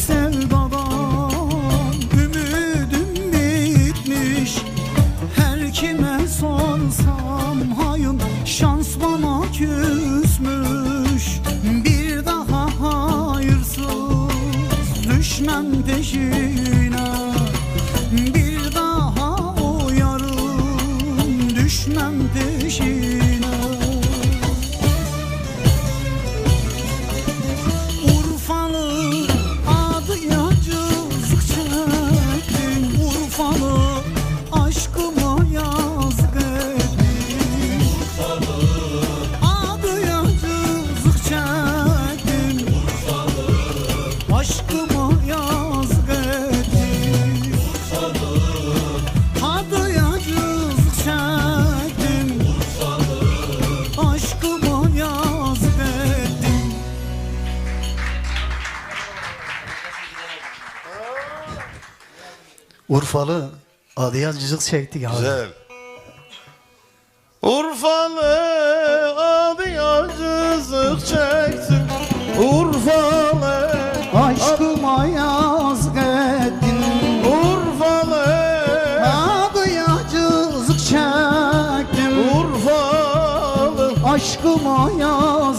sevdadan ümidim bitmiş. Her kime sorsam hayım şans bana küsmüş. Bir daha hayırsız düşmem peşine. Bir daha o yarım düşmem peşine. Urfalı Adiyaz cızık çektik abi. Güzel. Urfalı Adiyaz cızık çektim. Urfalı aşkıma yazık ettin. Urfalı Adiyaz cızık çektim. Urfalı aşkıma yazık